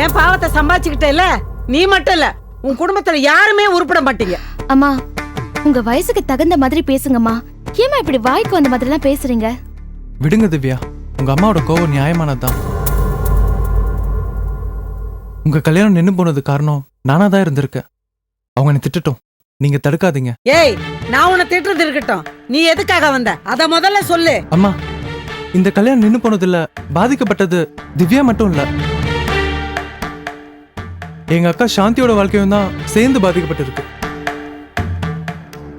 என் பாவத்தை சம்பாதிச்சுக்கிட்டேல நீ மட்டும் இல்ல. உன் குடும்பத்துல யாருமே உருப்பட மாட்டீங்க. அம்மா உங்க வயசுக்கு தகுந்த மாதிரி பேசுங்கம்மா. ஏமா இப்படி வாய்க்கு வந்த மாதிரிலாம் பேசுறீங்க? விடுங்க திவ்யா. உங்க அம்மாவோட கோவம் நியாயமானதுதான். உங்க கல்யாணம் நின்னு போனது காரணம் நானா தான் இருந்திருக்கேன். அவங்க என்னை திட்டட்டும். நீங்க தடுக்காதீங்க. ஏய் நான் உன்னை திட்டுறது இருக்கட்டும். நீ எதுக்காக வந்த? அத முதல்ல சொல்லு. அம்மா இந்த கல்யாணம் நின்னு போனதுல பாதிக்கப்பட்டது திவ்யா மட்டும் இல்ல. எங்க அக்கா சாந்தியோட வாழ்க்கையும் தான் சேர்ந்து பாதிக்கப்பட்டிருக்கு.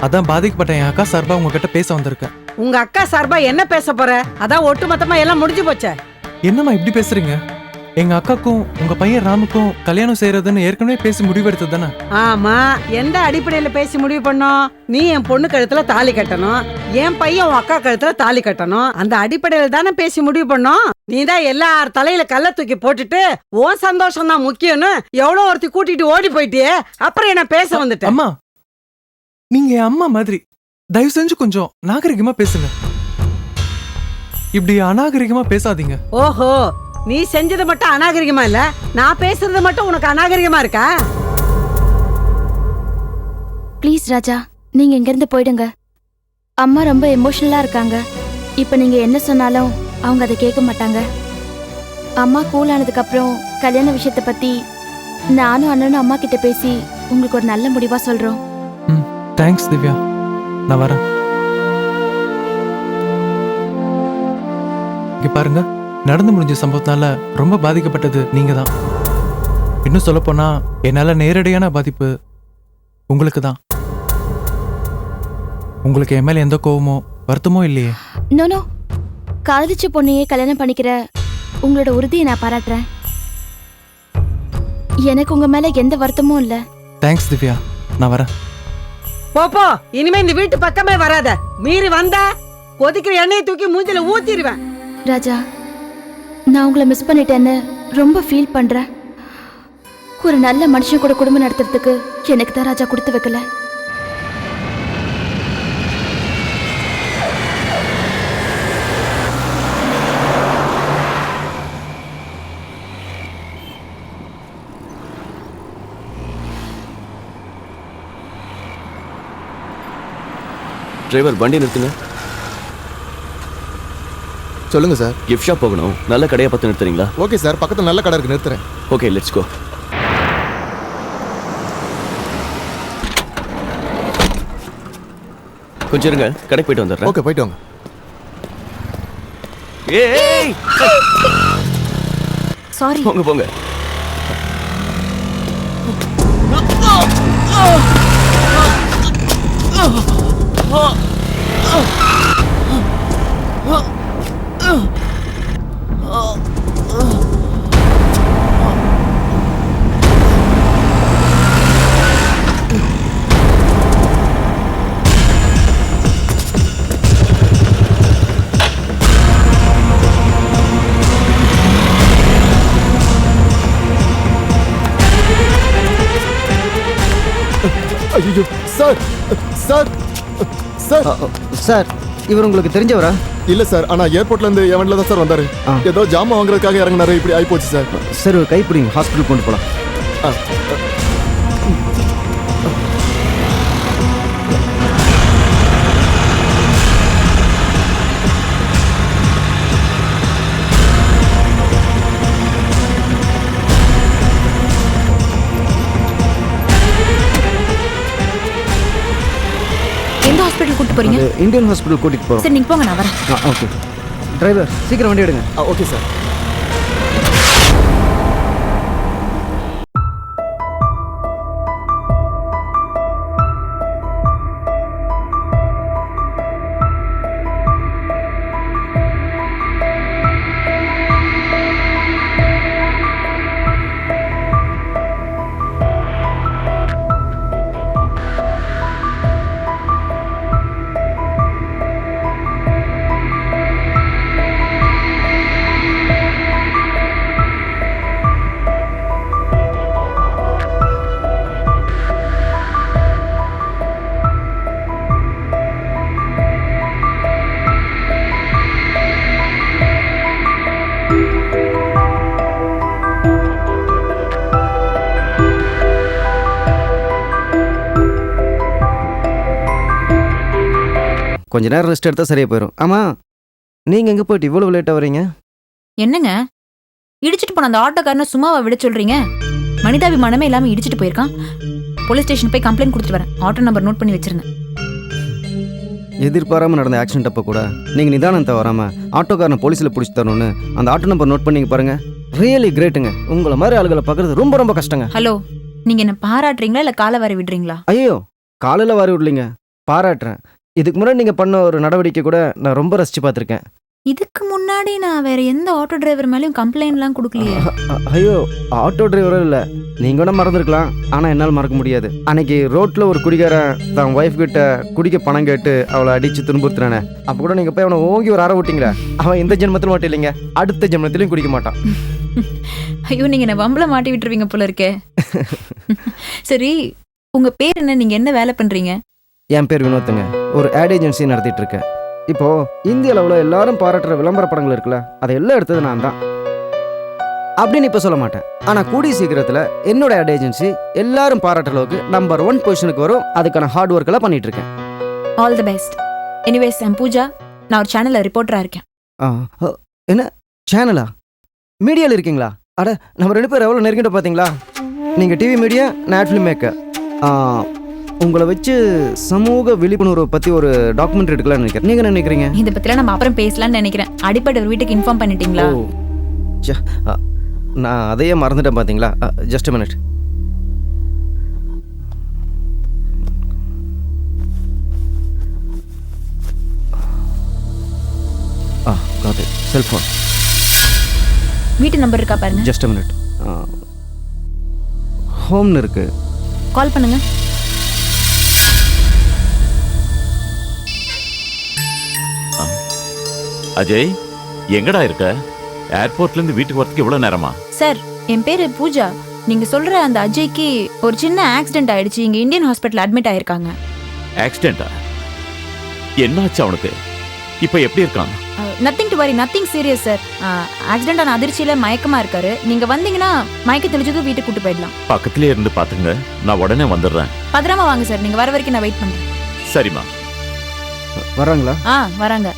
அதான் பாதிக்கப்பட்ட என் அக்கா சார்பா உங்ககிட்ட பேச வந்திருக்கேன். உங்க அக்கா சார்பா என்ன பேச போற? அதான் ஒட்டுமொத்தமா எல்லாம் முடிஞ்சு போச்சே. என்னம்மா இப்படி பேசுறீங்க? எங்க அக்காக்கும் உங்க பையன் ராமுக்கும் கல்யாணம் செய்யறதுன்னு ஏற்கனவே பேசி முடிவெடுத்தது தானே? ஆமா எந்த அடிப்படையில பேசி முடிவு பண்ணோம்? நீ என் பொண்ணு கழுத்துல தாலி கட்டணும் என் பையன் உன் அக்கா கழுத்துல தாலி கட்டணும் அந்த அடிப்படையில தானே பேசி முடிவு பண்ணோம்? நீ தான் எல்லார் தலையில கல்ல தூக்கி போட்டுட்டு உன் சந்தோஷம் தான் முக்கியம்னு எவ்வளவு ஒருத்தி கூட்டிட்டு ஓடி போயிட்டியே? அப்புறம் என்ன பேச வந்துட்ட? அம்மா நீங்க என் அம்மா மாதிரி தயவு செஞ்சு கொஞ்சம் நாகரிகமா பேசுங்க. இப்படி அநாகரிகமா பேசாதீங்க. ஓஹோ நீ செஞ்சது மட்டும் அநாகரிகமா இல்ல? நான் பேசுறது மட்டும் உனக்கு அநாகரிகமா இருக்கா? ப்ளீஸ் ராஜா நீங்க இங்கிருந்து போயிடுங்க. அம்மா ரொம்ப எமோஷனலா இருக்காங்க. இப்ப நீங்க என்ன சொன்னாலும் அவங்க அதை கேட்க மாட்டாங்க. அம்மா கூல் ஆனதுக்கு அப்புறம் கல்யாண விஷயத்தை பத்தி நானும் அண்ணனும் அம்மா கிட்ட பேசி உங்களுக்கு ஒரு நல்ல முடிவா சொல்றோம். ம் தேங்க்ஸ் திவ்யா. நான் வரேன். இங்க பாருங்க. நடந்து முடிஞ்ச சம்பவத்தால ரொம்ப பாதிக்கப்பட்டது நீங்க தான் இன்னும் சொல்ல போனா என்னால நேரடியான பாதிப்பு உங்களுக்கு தான் உங்களுக்கு என் மேல எந்த கோவமோ வருத்தமோ இல்லையே? நோனோ காதலிச்ச பொண்ணையே கல்யாணம் பண்ணிக்கிற உங்களோட உறுதியை நான் பாராட்டுறேன். எனக்கு உங்க மேல எந்த வருத்தமும் இல்ல. தேங்க்ஸ் திவ்யா. நான் வரேன். போ போ இனிமே இந்த வீட்டு பக்கமே வராத. மீறி வந்த கொதிக்கிற எண்ணெயை தூக்கி மூஞ்சில ஊத்திடுவேன் ராஜா. நான் உங்களை மிஸ் பண்ணிட்டேன்னு ரொம்ப ஃபீல் பண்றேன் ஒரு நல்ல மனுஷன் கூட குடும்பம் நடத்துறதுக்கு எனக்கு தான் ராஜா கொடுத்து வைக்கல. டிரைவர் வண்டி நிறுத்துங்க. சொல்லுங்க சார் கிஃப்ட் ஷாப் போகணும். நல்ல கடையை பார்த்து நிறுத்துறீங்களா? ஓகே சார் பக்கத்துல நல்ல கடை இருக்கு. நிறுத்துறேன். ஓகே லெட்ஸ் கோ கொஞ்சம் இருங்க. கடைக்கு போயிட்டு வந்துடுறேன். ஓகே போயிட்டு வாங்க. ஏய் சாரி போங்க போங்க. ஐயோ சார் சார் சார் சார் இவர் உங்களுக்கு தெரிஞ்சவரா? இல்ல சார் ஆனா ஏர்போர்ட்ல இருந்து எவன்ல தான் சார் வந்தாரு. ஏதோ ஜாமான் வாங்குறதுக்காக இறங்குனாரு இப்படி ஆயி போச்சு சார். சரி ஒரு கைப்பிடிங்க ஹாஸ்பிட்டல் கொண்டு போகலாம் ஹாஸ்பிட்டல் கூட்டு போறீங்க இந்தியன் ஹாஸ்பிட்டல் கூட்டிட்டு போறோம். சரி நீங்க போங்க நான் வரேன். ஓகே. டிரைவர் சீக்கிரம் வண்டி எடுங்க. Okay sir. கொஞ்ச நேரம் ரெஸ்ட் எடுத்தால் சரியாக போயிடும் ஆமாம் நீங்கள் எங்கே போயிட்டு இவ்வளோ லேட்டாக வரீங்க என்னங்க? இடிச்சிட்டு போன அந்த ஆட்டோக்காரனை சும்மாவா விட சொல்றீங்க? மனிதாபிமானமே இல்லாம இடிச்சிட்டு போயிருக்கான். போலீஸ் ஸ்டேஷன் போய் கம்ப்ளைண்ட் கொடுத்துட்டு வரேன். ஆட்டோ நம்பர் நோட் பண்ணி வச்சிருந்தேன் எதிர்பாராமல் நடந்த ஆக்சிடென்ட் அப்போ கூட நீங்கள் நிதானத்தை வராமல் ஆட்டோக்காரனை போலீஸில் பிடிச்சி தரணும்னு அந்த ஆட்டோ நம்பர் நோட் பண்ணிங்க பாருங்கள் ரியலி கிரேட்டுங்க உங்களை மாதிரி ஆளுகளை பார்க்குறது ரொம்ப ரொம்ப கஷ்டங்க. ஹலோ நீங்க என்ன பாராட்டுறீங்களா இல்ல காலை வர விடுறீங்களா? ஐயோ காலையில் வாரி விடலிங்க. பாராட்டுறேன். இதுக்கு முன்னாடி நீங்கள் பண்ண ஒரு நடவடிக்கை கூட நான் ரொம்ப ரசித்து பார்த்துருக்கேன். இதுக்கு முன்னாடி நான் வேற எந்த ஆட்டோ டிரைவர் மேலயும் கம்ப்ளைண்ட்லாம் கொடுக்கலையே. ஐயோ ஆட்டோ டிரைவரும் இல்லை. நீங்கள் கூட மறந்துருக்கலாம். ஆனால் என்னால் மறக்க முடியாது. அன்னைக்கு ரோட்டில் ஒரு குடிகாரன் தான் ஒய்ஃப் கிட்ட குடிக்க பணம் கேட்டு அவளை அடித்து துன்புறுத்துறானே. அப்போ கூட நீங்கள் போய் அவனை ஓங்கி ஒரு அற விட்டீங்களே அவன் இந்த ஜென்மத்தில் மட்டும் இல்லைங்க. அடுத்த ஜென்மத்திலையும் குடிக்க மாட்டான். ஐயோ நீங்க என்ன வம்பல மாட்டி விட்டுருவீங்க போல இருக்கே. சரி உங்க பேர் என்ன? நீங்க என்ன வேலை பண்றீங்க? என் பேர் வினோத்துங்க. ஒரு ஆட் ஏஜென்சி நடத்திட்டு இருக்கேன் இப்போ இந்திய அளவில் எல்லாரும் பாராட்டுற விளம்பர படங்கள் இருக்குல்ல அதை எல்லாம் எடுத்தது நான் தான். அப்படின்னு இப்போ சொல்ல மாட்டேன். ஆனால் கூடிய சீக்கிரத்தில் என்னோட ஆட் ஏஜென்சி எல்லாரும் பாராட்டுற அளவுக்கு நம்பர் ஒன் பொசிஷனுக்கு வரும். அதுக்கான ஹார்ட் ஒர்க் எல்லாம் பண்ணிட்டு இருக்கேன் all the best anyways I'm Pooja நான் ஒரு சேனல்ல ரிப்போர்ட்டரா இருக்கேன். ஆ, அ, என்ன? சேனலா மீடியாவில் இருக்கீங்களா? அட நம்ம ரெண்டு பேரும் எவ்வளோ நெருங்கிட்ட பார்த்தீங்களா நீங்கள் டிவி மீடியா நான் ஃபிலிம் மேக்கர் உங்களை வச்சு சமூக விழிப்புணர்வை பற்றி ஒரு டாக்குமெண்ட்ரி எடுக்கலாம்னு நினைக்கிறேன். என்ன நினைக்கிறீங்க? இதை பத்திலாம் நம்ம அப்புறம் பேசலாம்னு நினைக்கிறேன். அடிப்படை வீட்டுக்கு இன்ஃபார்ம் பண்ணிட்டீங்களா? ஓ ச்சே, அ, நான் அதையே மறந்துட்டேன் பார்த்தீங்களா just minute ah God cellphone வீட்டு நம்பர் இருக்கா பாருங்க. ஜஸ்ட் மினிட் ஹோம்னு இருக்கு. கால் பண்ணுங்க. அஜய் எங்கடா இருக்க? ஏர்போர்ட்ல இருந்து வீட்டுக்கு வரதுக்கு இவ்வளவு நேரமா? சார் என் பேரு பூஜா. நீங்க சொல்ற அந்த அஜய்க்கு ஒரு சின்ன ஆக்சிடென்ட் ஆயிடுச்சு. இங்க இந்தியன் ஹாஸ்பிட்டல் அட்மிட் ஆயிருக்காங்க. ஆக்சிடென்டா என்னாச்சு அவனுக்கு? இப்ப எப்படி இருக்கான்? Nothing to worry nothing serious sir accident ஆன அதிர்ச்சியில மயக்கமா இருக்காரு. நீங்க வந்தீங்கன்னா மயக்க தெளிச்சதும் வீட்டுக்கு கூட்டு போயிடலாம். பக்கத்திலே இருந்து பாத்துங்க நான் உடனே வந்துடுறேன். பத்திரமா வாங்க சார் நீங்க வர வரைக்கும் நான் வெயிட் பண்றேன். சரிம்மா. வர்றாங்களா ஆ வராங்க.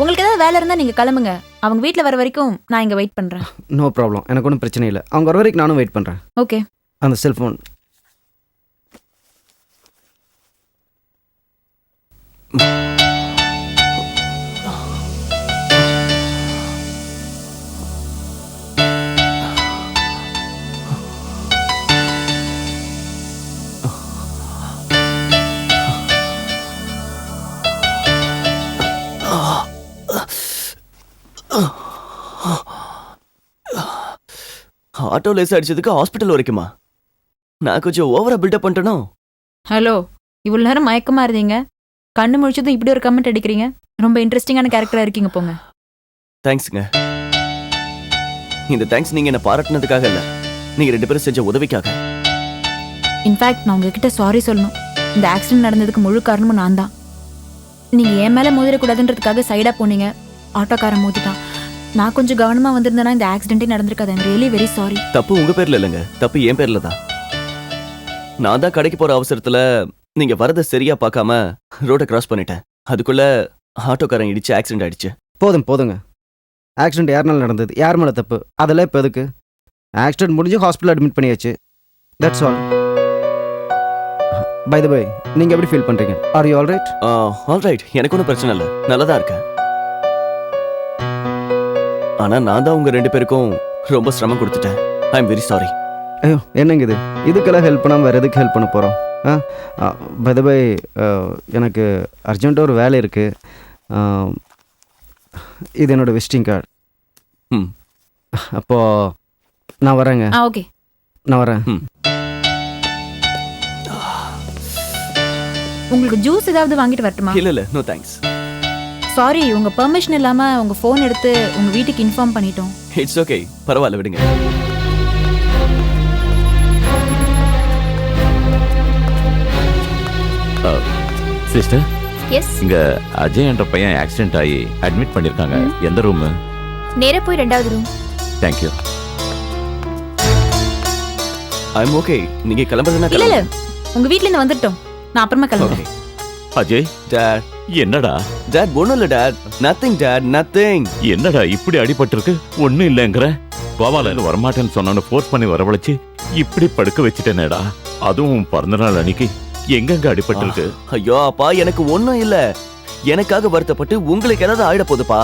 உங்களுக்கு ஏதாவது வேலை இருந்தா நீங்க கிளம்புங்க. அவங்க வீட்ல வர வரைக்கும் நான் இங்க வெயிட் பண்றேன். நோ ப்ராப்ளம் எனக்கு ஒன்றும் பிரச்சனை இல்லை. அவங்க வர வரைக்கும் நானும் வெயிட் பண்ணுறேன் ஓகே அந்த செல்ஃபோன் ஆட்டோ லேஸ் அடிச்சதுக்கு ஹாஸ்பிட்டல் வரைக்குமா? நான் கொஞ்சம் ஓவரா பில்டப் பண்ணிட்டேனோ? ஹலோ இவ்வளவு நேரம் மயக்கமா இருந்தீங்க. கண்ணு முழிச்சதும் இப்படி ஒரு கமெண்ட் அடிக்கிறீங்க. ரொம்ப இன்ட்ரெஸ்டிங்கான கேரக்டரா இருக்கீங்க போங்க. தேங்க்ஸ்ங்க இந்த தேங்க்ஸ் நீங்க என்ன பாராட்டினதுக்காக இல்ல. நீங்க ரெண்டு பேரும் செஞ்ச உதவிக்காக. இன்ஃபேக்ட் நான் உங்ககிட்ட சாரி சொல்லணும். இந்த ஆக்சிடென்ட் நடந்ததுக்கு முழு காரணமும் நான் தான். நீங்க என் மேல மோதிரக்கூடாதுன்றதுக்காக சைடா போனீங்க. ஆட்டோக்காரன் மோதிட்டான். நான் கொஞ்சம் கவனமா வந்திருந்தேன்னா இந்த ஆக்சிடென்ட்டே நடந்திருக்காது. ஐம் ரியலி வெரி சாரி தப்பு உங்க பேர்ல இல்லைங்க. தப்பு என் பேர்ல தான். நான் தான் கடைக்கு போற அவசரத்துல நீங்க வரத சரியா பார்க்காம ரோட கிராஸ் பண்ணிட்டேன். அதுக்குள்ள ஆட்டோக்காரன் இடிச்சு ஆக்சிடென்ட் ஆயிடுச்சு. போதும் போதுங்க. ஆக்சிடென்ட் யாருனால நடந்தது? யார் மேலே தப்பு? அதெல்லாம் இப்போ எதுக்கு? ஆக்சிடென்ட் முடிஞ்சு ஹாஸ்பிட்டல் அட்மிட் பண்ணியாச்சு. That's all by the by நீங்கள் எப்படி ஃபீல் பண்ணுறீங்க are you all right alright எனக்கு ஒன்றும் பிரச்சனை இல்லை. நல்லதா இருக்கேன். ஆனா நான் தான் உங்க ரெண்டு பேருக்கும் ரொம்ப சிரமம் கொடுத்துட்டேன். ஐ எம் வெரி சாரி ஐயோ என்னங்க இது? இதுக்கெல்லாம் ஹெல்ப் பண்ணாமல் வேறு எதுக்கு ஹெல்ப் பண்ண போகிறோம் ஆ பை எனக்கு அர்ஜென்ட்டாக ஒரு வேலை இருக்குது இது என்னோட விசிட்டிங் கார்டு ம். அப்போது நான் வரேங்க. ஆ ஓகே நான் வரேன். உங்களுக்கு ஜூஸ் ஏதாவது வாங்கிட்டு வரட்டுமா? இல்ல இல்ல நோ தேங்க்ஸ் சாரி உங்க பெர்மிஷன் இல்லாம உங்க ஃபோன் எடுத்து உங்க வீட்டுக்கு இன்ஃபார்ம் பண்ணிட்டோம். இட்ஸ் ஓகே பரவாயில்ல விடுங்க. சிஸ்டர் எஸ் இங்க அஜய் என்ற பையன் ஆக்சிடென்ட் ஆகி அட்மிட் பண்ணிருக்காங்க எந்த ரூம் நேரா போய் ரெண்டாவது room thank you I am okay நீங்க கிளம்புறதுனா இல்ல இல்ல. உங்க வீட்ல இருந்து வந்துட்டோம். நான் அப்புறமா கிளம்புறேன். அஜய். டேட் என்னடா? டேட் ஒண்ணும் இல்ல டேட் நத்திங் டேட் நத்திங் என்னடா இப்படி அடிபட்டிருக்கு? ஒண்ணும் இல்லைங்கிற. கோவால வரமாட்டேன்னு சொன்னான்னு ஃபோர்ஸ் பண்ணி வரவழைச்சு இப்படி படுக்க வச்சுட்டேனேடா. அதுவும் பிறந்த நாள் அன்னைக்கு. எங்கெங்க அடிபட்டிருக்கு? ஐயோ அப்பா எனக்கு ஒண்ணும் இல்ல. எனக்காக வருத்தப்பட்டு உங்களுக்கு ஏதாவது ஆயிட போகுதுப்பா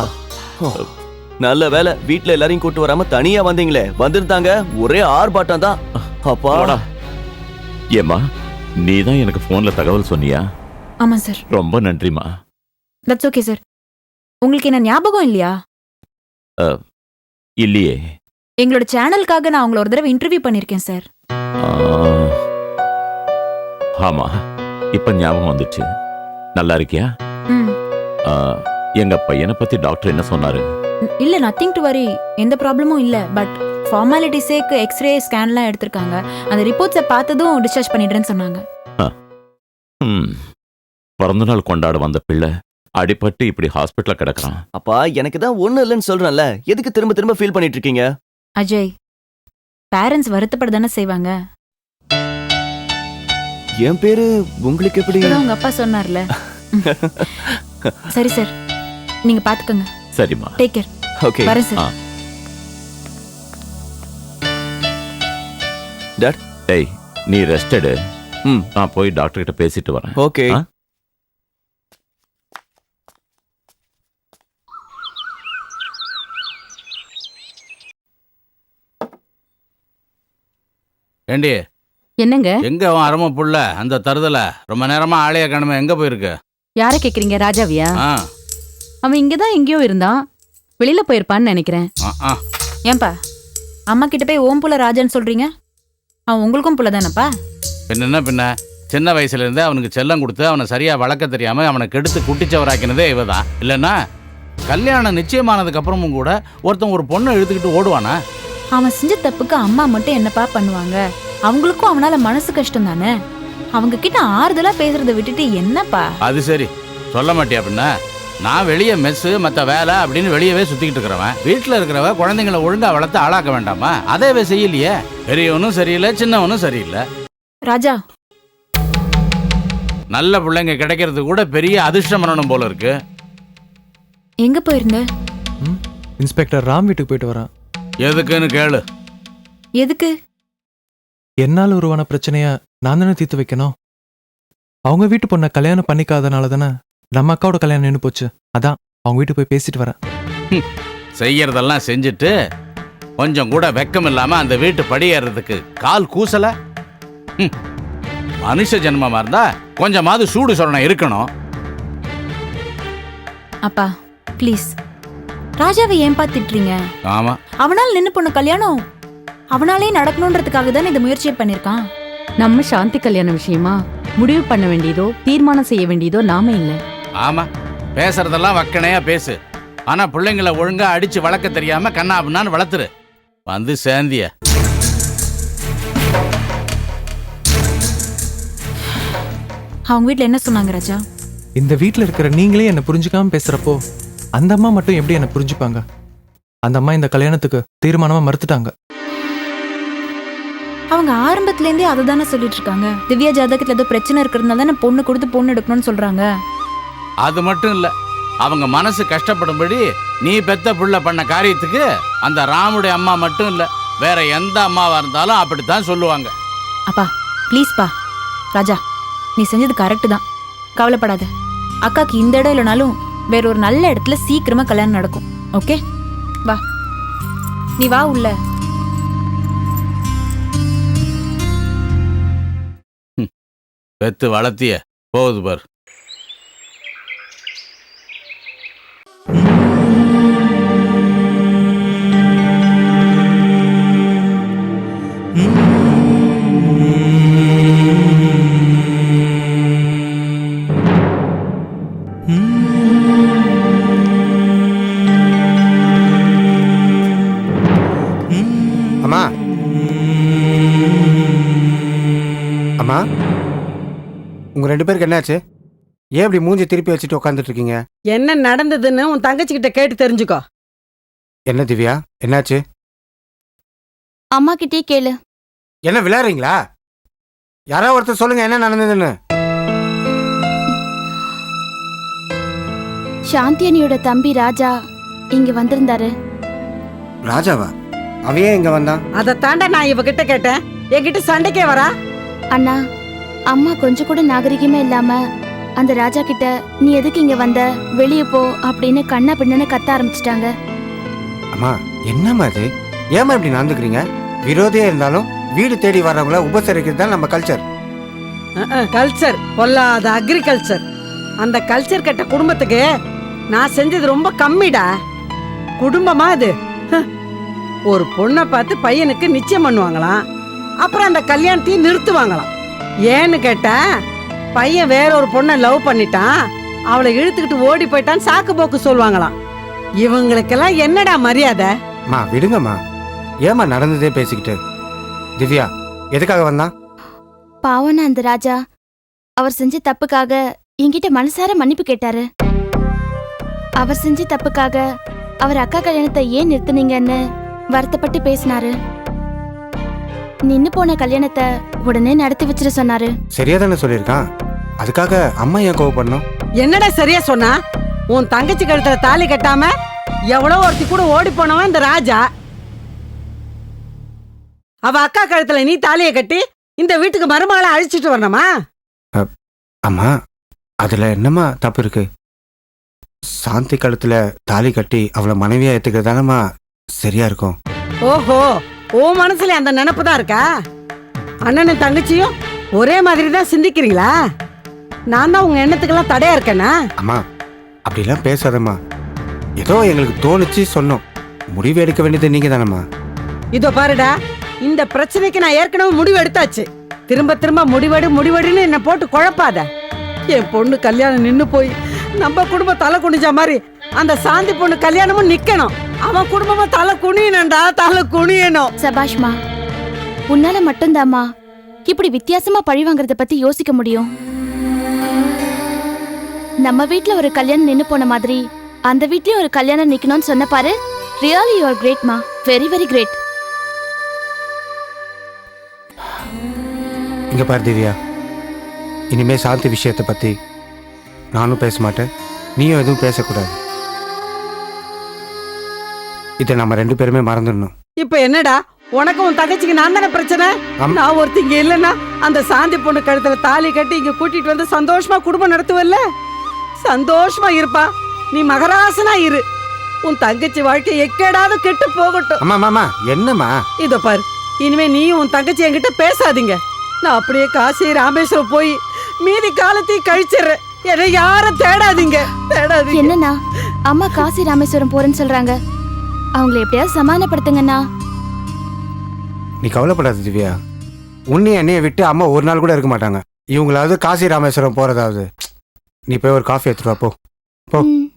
நல்ல வேலை வீட்ல எல்லாரையும் கூட்டு வராம தனியா வந்தீங்களே. வந்திருந்தாங்க. ஒரே ஆர்ப்பாட்டம் தான். அப்பா. போடா. ஏம்மா நீ தான் எனக்கு போன்ல தகவல் சொன்னியா? ஆமா சார் ரொம்ப நன்றிமா தட்ஸ் ஓகே சார் உங்களுக்கு என்ன ஞாபகம் இல்லையா? இல்லையே. எங்களோட சேனலுக்காக நான் உங்களை ஒரு தடவை இன்டர்வியூ பண்ணிருக்கேன் சார் ஆமா. இப்ப ஞாபகம் வந்துச்சு. நல்லா இருக்கியா? எங்க பையனை பத்தி டாக்டர் என்ன சொன்னாரு? இல்ல நத்திங் டு வரி எந்த ப்ராப்ளமும் இல்ல. பட் ஃபார்மாலிட்டிஸேக்கு எக்ஸ்ரே ஸ்கேன்லாம் எடுத்திருக்காங்க. அந்த ரிப்போர்ட்ஸை பார்த்ததும் டிஸ்சார்ஜ் பண்ணிடுறேன்னு சொன்னாங்க. ம். பிறந்த நாள் கொண்டாட வந்த பிள்ளை அடிபட்டு இப்படி ஹாஸ்பிட்டல்ல கிடக்குறான். அப்பா எனக்கு தான் ஒண்ணும் இல்லைன்னு சொல்றேன்ல. எதுக்கு திரும்ப திரும்ப ஃபீல் பண்ணிட்டு இருக்கீங்க? அஜய் பேரண்ட்ஸ் வருத்தப்பட தானே செய்வாங்க. என் பேரு உங்களுக்கு எப்படி? இப்பதான் உங்க அப்பா சொன்னார்ல. சரி சார் நீங்க பாத்துக்கோங்க. சரிம்மா. டேக் கேர் ஓகே வரேன் சார் ஆ. டேய் நீ ரெஸ்ட் எடு. ம். நான் போய் டாக்டர் கிட்ட பேசிட்டு வரேன். ஓகே ஆ? ஏண்டி? என்னங்க? எங்க அவன் அரம புள்ள? அந்த தருதல? ரொம்ப நேரமா ஆளைய காணுமே எங்க போயிருக்கு? யார கேக்குறீங்க ராஜாவியா? ஆ, அவன் இங்கதான் எங்கேயோ இருந்தான். வெளியில போயிருப்பான்னு நினைக்கிறேன். ஆ, ஆ. ஏன்பா? அம்மா கிட்ட போய் ஓம் புள்ள ராஜான்னு சொல்றீங்க? அவன் உங்களுக்கும் புள்ள தானப்பா? பின்ன என்ன பின்ன? சின்ன வயசுல இருந்தே அவனுக்கு செல்லம் கொடுத்து அவனை சரியா வளர்க்க தெரியாம அவனை கெடுத்து குட்டிச்சவராக்கினதே இவதான் இல்லைன்னா கல்யாணம் நிச்சயமானதுக்கு அப்புறமும் கூட ஒருத்தன் ஒரு பொண்ணை இழுத்துக்கிட்டு ஓடுவானா? அவன் செஞ்ச தப்புக்கு அம்மா மட்டும் என்னப்பா பண்ணுவாங்க? அவங்களுக்கும் அவனால மனசு கஷ்டம் தானே? அவங்க கிட்ட ஆறுதலா பேசுறதை விட்டுட்டு என்னப்பா? அது சரி. சொல்ல மாட்டியா பின்ன? நான் வெளியே மெஸ்ஸு மற்ற வேலை அப்படின்னு வெளியவே சுத்திக்கிட்டு இருக்கிறவன். வீட்டில் இருக்கிறவ குழந்தைங்கள ஒழுங்கா வளர்த்து ஆளாக்க வேண்டாமா? அதே இவ செய்யலையே. பெரியவனும் சரியில்லை சின்னவனும் சரியில்லை. ராஜா. நல்ல பிள்ளைங்க கிடைக்கிறது கூட பெரிய அதிர்ஷ்டம் பண்ணணும் போல இருக்கு. எங்க போயிருந்த? ம்? இன்ஸ்பெக்டர் ராம் வீட்டுக்கு போயிட்டு வரேன். எதுக்குன்னு கேளு. எதுக்கு? என்னால் உருவான பிரச்சனைய நான் தானே தீர்த்து வைக்கணும்? அவங்க வீட்டு பொண்ணை கல்யாணம் பண்ணிக்காதனால தானே நம்ம அக்காவோட கல்யாணம் நின்று போச்சு. அதான் அவங்க வீட்டுக்கு போய் பேசிட்டு வரேன். செய்யறதெல்லாம் செஞ்சுட்டு கொஞ்சம் கூட வெக்கம் இல்லாம அந்த வீட்டு படியேறதுக்கு கால் கூசல? ஹம். மனுஷ ஜென்மமா இருந்தா கொஞ்சமாவது சூடு சொரணம் இருக்கணும். அப்பா ப்ளீஸ் ராஜாவை ஏன்பா திட்டுறீங்க ஆமா. அவனால் நின்னு பொண்ணு கல்யாணம் அவனாலே நடக்கணுன்றதுக்காக தானே இந்த முயற்சியை பண்ணிருக்கான் நம்ம சாந்தி கல்யாண விஷயமா? முடிவு பண்ண வேண்டியதோ தீர்மானம் செய்ய வேண்டியதோ நாம இல்ல. ஆமா. பேசுறதெல்லாம் வக்கனையா பேசு. ஆனா பிள்ளைங்கள ஒழுங்கா அடிச்சு வளர்க்க தெரியாம கண்ணா அப்படின்னான்னு வளர்த்துரு. வந்து சேந்திய அவங்க வீட்ல என்ன சொன்னாங்க ராஜா? இந்த வீட்டில் இருக்கிற நீங்களே என்னை புரிஞ்சுக்காம பேசுறப்போ அந்த அம்மா மட்டும் எப்படி என்னை புரிஞ்சுப்பாங்க? அந்த அம்மா இந்த கல்யாணத்துக்கு தீர்மானமா மறுத்துட்டாங்க. அவங்க ஆரம்பத்துல இருந்தே அதை தானே சொல்லிட்டு இருக்காங்க திவ்யா ஜாதகத்துல ஏதோ பிரச்சனை இருக்கிறதுனால தானே பொண்ணு கொடுத்து பொண்ணு எடுக்கணும்னு சொல்றாங்க. அது மட்டும் இல்ல. அவங்க மனசு கஷ்டப்படும்படி நீ பெத்த புள்ள பண்ண காரியத்துக்கு அந்த ராமுடைய அம்மா மட்டும் இல்ல. வேற எந்த அம்மாவா இருந்தாலும் அப்படித்தான் சொல்லுவாங்க. அப்பா ப்ளீஸ் பா. ராஜா நீ செஞ்சது கரெக்டு தான். கவலைப்படாத. அக்காக்கு இந்த இடம் இல்லைனாலும் வேற ஒரு நல்ல இடத்துல சீக்கிரமா கல்யாணம் நடக்கும். ஓகே வா. நீ வா உள்ள. பெத்து வளர்த்திய போகுது பார். உங்க ரெண்டு பேருக்கு என்னாச்சு? ஏன் இப்படி மூஞ்சி திருப்பி வச்சுட்டு உட்காந்துட்டு இருக்கீங்க என்ன நடந்ததுன்னு உன் தங்கச்சி கிட்ட கேட்டு தெரிஞ்சுக்கோ. என்ன திவ்யா? என்னாச்சு? அம்மா கிட்டே கேளு. என்ன விளையாடுறீங்களா? யாராவது ஒருத்தர் சொல்லுங்க என்ன நடந்ததுன்னு. சாந்தி அண்ணியோட தம்பி ராஜா இங்க வந்திருந்தாரு. ராஜாவா? அவையே இங்க வந்தான்? அதை தாண்டா நான் இவகிட்ட கேட்டேன். என்கிட்ட சண்டைக்கே வரா? அண்ணா அம்மா கொஞ்சம் கூட நாகரிகமே இல்லாம அந்த ராஜா கிட்ட நீ எதுக்கு இங்க வந்த? வெளியே போ அப்படின்னு கண்ணா பின்னன்னு கத்த ஆரம்பிச்சிட்டாங்க. அம்மா என்னம்மா இது? ஏம்மா இப்படி நடந்துக்கிறீங்க? விரோதியா இருந்தாலும் வீடு தேடி வர்றவங்கள உபசரிக்கிறது தான் நம்ம கல்ச்சர் கல்ச்சர் பொல்லாத அக்ரிகல்ச்சர் அந்த கல்ச்சர் கட்ட குடும்பத்துக்கு நான் செஞ்சது ரொம்ப கம்மிடா. குடும்பமா அது? ஹ். ஒரு பொண்ணை பார்த்து பையனுக்கு நிச்சயம் பண்ணுவாங்களாம். அப்புறம் அந்த கல்யாணத்தையும் நிறுத்துவாங்களாம். ஏன்னு கேட்டா பையன் வேற ஒரு பொண்ணை லவ் பண்ணிட்டான். அவளை இழுத்துக்கிட்டு ஓடி போயிட்டான்னு சாக்கு போக்கு சொல்லுவாங்களாம். இவங்களுக்கெல்லாம் என்னடா மரியாதை? அம்மா விடுங்கம்மா. ஏம்மா நடந்ததே பேசிக்கிட்டு? திவ்யா எதுக்காக வந்தான்? பாவன அந்த ராஜா அவர் செஞ்ச தப்புக்காக என்கிட்ட மனசார மன்னிப்பு கேட்டாரு. அவர் செஞ்ச தப்புக்காக அவர் அக்கா கல்யாணத்தை ஏன் நிறுத்துனீங்கன்னு வருத்தப்பட்டு பேசினாரு. நின்னு போன கல்யாணத்தை உடனே நடத்தி வச்சிட சொன்னாரு. சரியா தானே சொல்லியிருக்கான்? அதுக்காக அம்மா ஏன் கோவப்படணும்? என்னடா சரியா சொன்னா? உன் தங்கச்சி கழுத்துல தாலி கட்டாம எவ்வளோ ஒருத்தி கூட ஓடி போனவன் இந்த ராஜா. அவ அக்கா கழுத்துல நீ தாலியை கட்டி இந்த வீட்டுக்கு மருமகளை அழிச்சிட்டு வரணுமா? அம்மா அதுல என்னம்மா தப்பு இருக்கு? சாந்தி கழுத்துல தாலி கட்டி அவளை மனைவியா ஏத்துக்கிறது தானம்மா சரியா இருக்கும். ஓஹோ ஓ மனசுல அந்த நினைப்பு தான் இருக்கா? அண்ணனும் தங்கச்சியும் ஒரே மாதிரி தான் சிந்திக்கிறீங்களா? நான் தான் உங்க எண்ணத்துக்கெல்லாம் தடையா இருக்கேனா? அம்மா அப்படிலாம் பேசாதம்மா. ஏதோ எங்களுக்கு தோணுச்சு சொன்னோம். முடிவு எடுக்க வேண்டியது நீங்க தானம்மா இதோ பாருடா இந்த பிரச்சனைக்கு நான் ஏற்கனவே முடிவு எடுத்தாச்சு. திரும்ப திரும்ப முடிவெடு முடிவெடுன்னு என்ன போட்டு குழப்பாத. என் பொண்ணு கல்யாணம் நின்னு போய் நம்ம குடும்பம் தலை குனிஞ்ச மாதிரி அந்த சாந்தி பொண்ணு கல்யாணமும் நிக்கணும். அவன் குடும்பமும் தலை குனியணும்டா தலை குனியணும். சபாஷ்மா உன்னால மட்டும்தாம்மா இப்படி வித்தியாசமா பழி வாங்குறத பத்தி யோசிக்க முடியும். நம்ம வீட்ல ஒரு கல்யாணம் நின்னு போன மாதிரி அந்த வீட்லயும் ஒரு கல்யாணம் நிக்கணும்னு சொன்ன பாரு. ரியலி யூ ஆர் கிரேட்மா வெரி வெரி கிரேட் இங்க பாரு திவ்யா. இனிமே சாந்தி விஷயத்தை பத்தி நானும் பேச மாட்டேன். நீயும் எதுவும் பேசக்கூடாது. இதை நம்ம ரெண்டு பேருமே மறந்துடணும். இப்ப என்னடா? உனக்கு உன் தங்கச்சிக்கு நான் தானே பிரச்சனை. நான் ஒருத்தி இங்க இல்லைன்னா அந்த சாந்தி பொண்ணு கழுத்துல தாலி கட்டி இங்க கூட்டிட்டு வந்து சந்தோஷமா குடும்பம் நடத்துவல்ல? சந்தோஷமா இருப்பா. நீ மகராசனா இரு. உன் தங்கச்சி வாழ்க்கை எக்கேடாவது கெட்டு போகட்டும். அம்மா மாமா என்னம்மா? இதோ பாரு. இனிமே நீயும் உன் தங்கச்சி என்கிட்ட பேசாதீங்க. நான் அப்படியே காசி ராமேஸ்வரம் போய் மீதி காலத்தையும் கழிச்சிடுறேன். என்னை யாரும் தேடாதீங்க. தேடாதீங்க. என்னண்ணா? அம்மா காசி ராமேஸ்வரம் போறேன்னு சொல்றாங்க. அவங்கள எப்படியாவது சமாதானப்படுத்துங்கண்ணா. நீ கவலைப்படாத திவ்யா. உன்னை என்னைய விட்டு அம்மா ஒரு நாள் கூட இருக்க மாட்டாங்க. இவங்களாவது காசி ராமேஸ்வரம் போறதாவது. நீ போய் ஒரு காஃபி எடுத்துட்டு வா போ. போ.